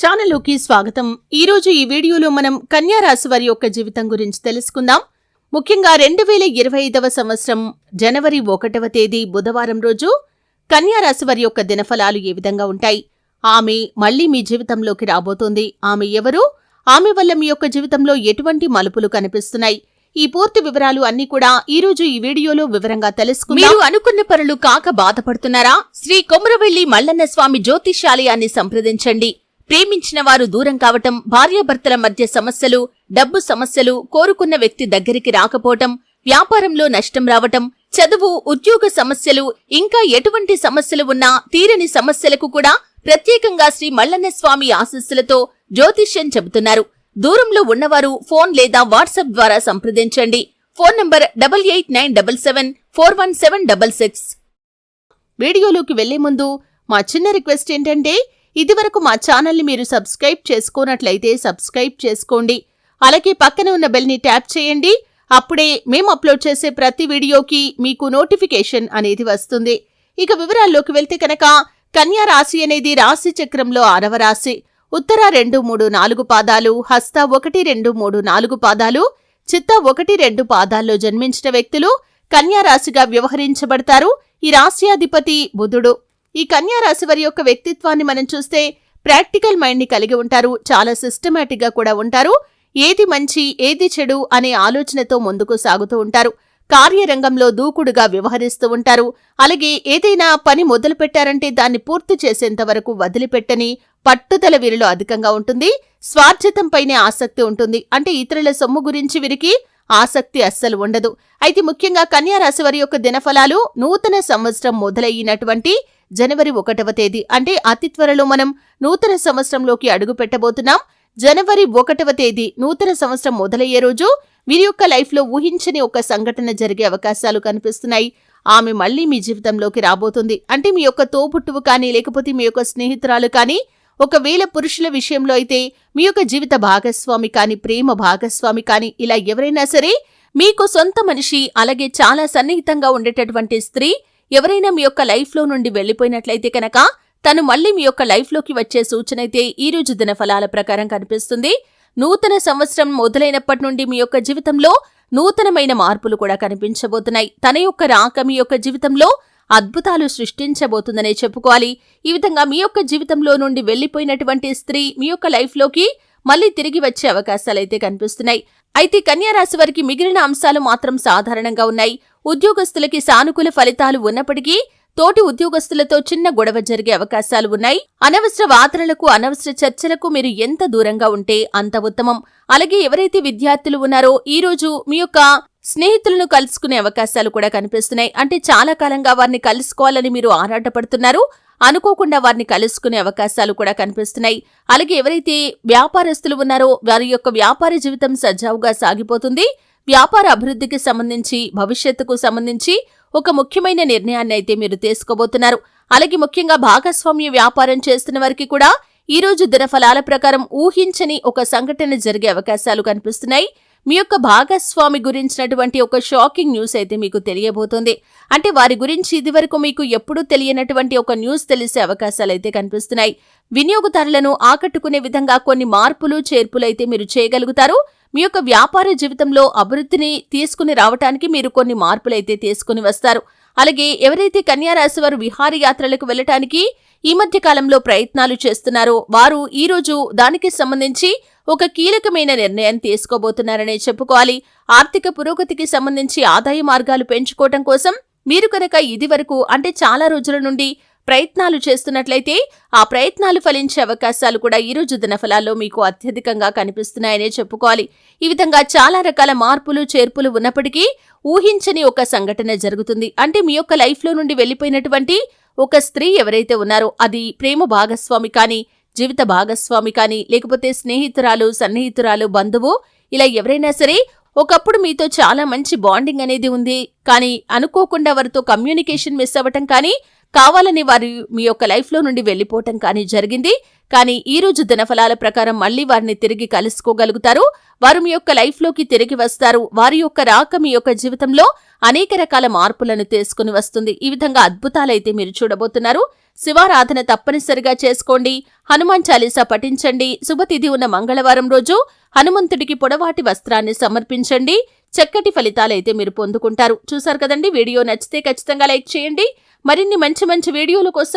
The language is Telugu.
ఛానల్లోకి స్వాగతం. ఈ రోజు ఈ వీడియోలో మనం కన్యా రాశి వారి యొక్క జీవితం గురించి తెలుసుకుందాం. ముఖ్యంగా రెండు వేల ఇరవై ఐదవ సంవత్సరం జనవరి ఒకటవ తేదీ బుధవారం రోజు కన్యా రాశి వారి యొక్క దినఫలాలు ఏ విధంగా ఉంటాయి? ఆమె మళ్ళీ మీ జీవితంలోకి రాబోతోంది. ఆమె ఎవరు? ఆమె వల్ల మీ యొక్క జీవితంలో ఎటువంటి మలుపులు కనిపిస్తున్నాయి? ఈ పూర్తి వివరాలు అన్ని కూడా ఈ రోజు ఈ వీడియోలో వివరంగా తెలుసుకుందాం. మీరు అనుకున్న పనులు కాక బాధపడుతున్నారా? శ్రీ కొమరవెల్లి మల్లన్న స్వామి జ్యోతిషాలయాన్ని సంప్రదించండి. ప్రేమించిన వారు దూరం కావటం భార్యాభర్తల మధ్య సమస్యలు డబ్బు సమస్యలు కోరుకున్న వ్యక్తి దగ్గరికి రాకపోవటం వ్యాపారంలో నష్టం రావటం చదువు ఉద్యోగ సమస్యలు ఇంకా ఎటువంటి సమస్యలు ఉన్నా తీరని సమస్యలకు కూడా ప్రత్యేకంగా శ్రీ మల్లన్న స్వామి ఆశస్సులతో జ్యోతిష్యం చెబుతున్నారు. దూరంలో ఉన్నవారు ఫోన్ లేదా వాట్సాప్ ద్వారా సంప్రదించండి. Phone number double eight nine double seven four one seven double six. వీడియోలోకి వెళ్ళే ముందు మా చిన్న రిక్వెస్ట్ ఏంటంటే ఇదివరకు మా ఛానల్ని మీరు సబ్స్క్రైబ్ చేసుకోనట్లయితే సబ్స్క్రైబ్ చేసుకోండి. అలాగే పక్కన ఉన్న బెల్ని ట్యాప్ చేయండి. అప్పుడే మేము అప్లోడ్ చేసే ప్రతి వీడియోకి మీకు నోటిఫికేషన్ అనేది వస్తుంది. ఇక వివరాల్లోకి వెళ్తే కనుక కన్యా రాశి అనేది రాశి చక్రంలో ఆరవ రాశి. ఉత్తర రెండు మూడు నాలుగు పాదాలు హస్త ఒకటి రెండు మూడు నాలుగు పాదాలు చిత్త ఒకటి రెండు పాదాల్లో జన్మించిన వ్యక్తులు కన్యా రాశిగా వ్యవహరించబడతారు. ఈ రాశ్యాధిపతి బుధుడు. ఈ కన్యా రాశి వారి యొక్క వ్యక్తిత్వాన్ని మనం చూస్తే ప్రాక్టికల్ మైండ్ని కలిగి ఉంటారు. చాలా సిస్టమేటిక్గా కూడా ఉంటారు. ఏది మంచి ఏది చెడు అనే ఆలోచనతో ముందుకు సాగుతూ ఉంటారు. కార్యరంగంలో దూకుడుగా వ్యవహరిస్తూ ఉంటారు. అలాగే ఏదైనా పని మొదలు పెట్టారంటే దాన్ని పూర్తి చేసేంత వరకు వదిలిపెట్టని పట్టుదల వీరిలో అధికంగా ఉంటుంది. స్వార్థితంపైనే ఆసక్తి ఉంటుంది. అంటే ఇతరుల సొమ్ము గురించి వీరికి ఆసక్తి అస్సలు ఉండదు. అయితే ముఖ్యంగా కన్యా రాశి వారి యొక్క దినఫలాలు నూతన సంవత్సరం మొదలయ్యినటువంటి జనవరి ఒకటవ తేదీ అంటే అతి త్వరలో మనం నూతన సంవత్సరంలోకి అడుగు పెట్టబోతున్నాం జనవరి ఒకటవ తేదీ నూతన సంవత్సరం మొదలయ్యే రోజు వీరి యొక్క లైఫ్లో ఊహించని ఒక సంఘటన జరిగే అవకాశాలు కనిపిస్తున్నాయి. ఆమె మళ్ళీ మీ జీవితంలోకి రాబోతుంది. అంటే మీ యొక్క తోబుట్టువు కానీ లేకపోతే మీ యొక్క స్నేహితురాలు కానీ ఒకవేళ పురుషుల విషయంలో అయితే మీ యొక్క జీవిత భాగస్వామి కానీ ప్రేమ భాగస్వామి కానీ ఇలా ఎవరైనా సరే మీకు సొంత మనిషి అలాగే చాలా సన్నిహితంగా ఉండేటటువంటి స్త్రీ ఎవరైనా మీ యొక్క లైఫ్లో నుండి వెళ్ళిపోయినట్లయితే కనుక తను మళ్ళీ మీ యొక్క లైఫ్లోకి వచ్చే సూచన అయితే ఈ రోజు దిన ఫలాల ప్రకారం కనిపిస్తుంది. నూతన సంవత్సరం మొదలైనప్పటి నుండి మీ యొక్క జీవితంలో నూతనమైన మార్పులు కూడా కనిపించబోతున్నాయి. తన యొక్క రాక మీ యొక్క జీవితంలో అద్భుతాలు సృష్టించబోతుందనే చెప్పుకోవాలి. ఈ విధంగా మీ యొక్క జీవితంలో నుండి వెళ్ళిపోయినటువంటి స్త్రీ మీ యొక్క లైఫ్లోకి మళ్ళీ తిరిగి వచ్చే అవకాశాలైతే కనిపిస్తున్నాయి. అయితే కన్యా రాశి వారికి మిగిలిన అంశాలు మాత్రం సాధారణంగా ఉన్నాయి. ఉద్యోగస్తులకి సానుకూల ఫలితాలు ఉన్నప్పటికీ తోటి ఉద్యోగస్తులతో చిన్న గొడవ జరిగే అవకాశాలు ఉన్నాయి. అనవసర వాదనలకు అనవసర చర్చలకు మీరు ఎంత దూరంగా ఉంటే అంత ఉత్తమం. అలాగే ఎవరైతే విద్యార్థులు ఉన్నారో ఈ రోజు మీ యొక్క స్నేహితులను కలుసుకునే అవకాశాలు కూడా కనిపిస్తున్నాయి. అంటే చాలా కాలంగా వారిని కలుసుకోవాలని మీరు ఆరాటపడుతున్నారు. అనుకోకుండా వారిని కలుసుకునే అవకాశాలు కూడా కనిపిస్తున్నాయి. అలాగే ఎవరైతే వ్యాపారస్తులు ఉన్నారో వారి యొక్క వ్యాపార జీవితం సజావుగా సాగిపోతుంది. వ్యాపార అభివృద్ధికి సంబంధించి భవిష్యత్తుకు సంబంధించి ఒక ముఖ్యమైన నిర్ణయాన్ని అయితే మీరు తీసుకోబోతున్నారు. అలాగే ముఖ్యంగా భాగస్వామ్య వ్యాపారం చేస్తున్న వారికి కూడా ఈ రోజు దినఫలాల ప్రకారం ఊహించని ఒక సంఘటన జరిగే అవకాశాలు కనిపిస్తున్నాయి. మీ యొక్క భాగస్వామి గురించినటువంటి ఒక షాకింగ్ న్యూస్ అయితే మీకు తెలియబోతుంది. అంటే వారి గురించి ఇదివరకు మీకు ఎప్పుడూ తెలియనటువంటి ఒక న్యూస్ తెలిసే అవకాశాలు అయితే కనిపిస్తున్నాయి. వినియోగదారులను ఆకట్టుకునే విధంగా కొన్ని మార్పులు చేర్పులు అయితే మీరు చేయగలుగుతారు. మీ యొక్క వ్యాపార జీవితంలో అభివృద్ధిని తీసుకుని రావటానికి మీరు కొన్ని మార్పులైతే తీసుకుని వస్తారు. అలాగే ఎవరైతే కన్యారాశి వారు విహారయాత్రలకు వెళ్ళటానికి ఈ మధ్య కాలంలో ప్రయత్నాలు చేస్తున్నారో వారు ఈ రోజు దానికి సంబంధించి ఒక కీలకమైన నిర్ణయం తీసుకోబోతున్నారనే చెప్పుకోవాలి. ఆర్థిక పురోగతికి సంబంధించి ఆదాయ మార్గాలు పెంచుకోవటం కోసం మీరు కనుక ఇది వరకు అంటే చాలా రోజుల నుండి ప్రయత్నాలు చేస్తున్నట్లయితే ఆ ప్రయత్నాలు ఫలించే అవకాశాలు కూడా ఈ రోజు దినఫలాల్లో మీకు అత్యధికంగా కనిపిస్తున్నాయనే చెప్పుకోవాలి. ఈ విధంగా చాలా రకాల మార్పులు చేర్పులు ఉన్నప్పటికీ ఊహించని ఒక సంఘటన జరుగుతుంది. అంటే మీ యొక్క లైఫ్లో నుండి వెళ్ళిపోయినటువంటి ఒక స్త్రీ ఎవరైతే ఉన్నారో అది ప్రేమ భాగస్వామి కానీ జీవిత భాగస్వామి కానీ లేకపోతే స్నేహితురాలు సన్నిహితురాలు బంధువు ఇలా ఎవరైనా సరే ఒకప్పుడు మీతో చాలా మంచి బాండింగ్ అనేది ఉంది. కానీ అనుకోకుండా వారితో కమ్యూనికేషన్ మిస్ అవ్వటం కానీ కావాలని వారు మీ యొక్క లైఫ్లో నుండి వెళ్ళిపోవటం కానీ జరిగింది. కానీ ఈ రోజు దినఫలాల ప్రకారం మళ్ళీ వారిని తిరిగి కలుసుకోగలుగుతారు. వారు మీ యొక్క లైఫ్లోకి తిరిగి వస్తారు. వారి యొక్క రాక మీ యొక్క జీవితంలో అనేక రకాల మార్పులను తీసుకుని వస్తుంది. ఈ విధంగా అద్భుతాలైతే మీరు చూడబోతున్నారు. శివారాధన తప్పనిసరిగా చేసుకోండి. హనుమాన్ చాలీసా పఠించండి. శుభతిథి ఉన్న మంగళవారం రోజు హనుమంతుడికి పొడవాటి వస్త్రాన్ని సమర్పించండి. చక్కటి ఫలితాలైతే మీరు పొందుకుంటారు. చూసారు కదండి? వీడియో నచ్చితే ఖచ్చితంగా లైక్ చేయండి. మరిన్ని మంచి మంచి వీడియోల కోసం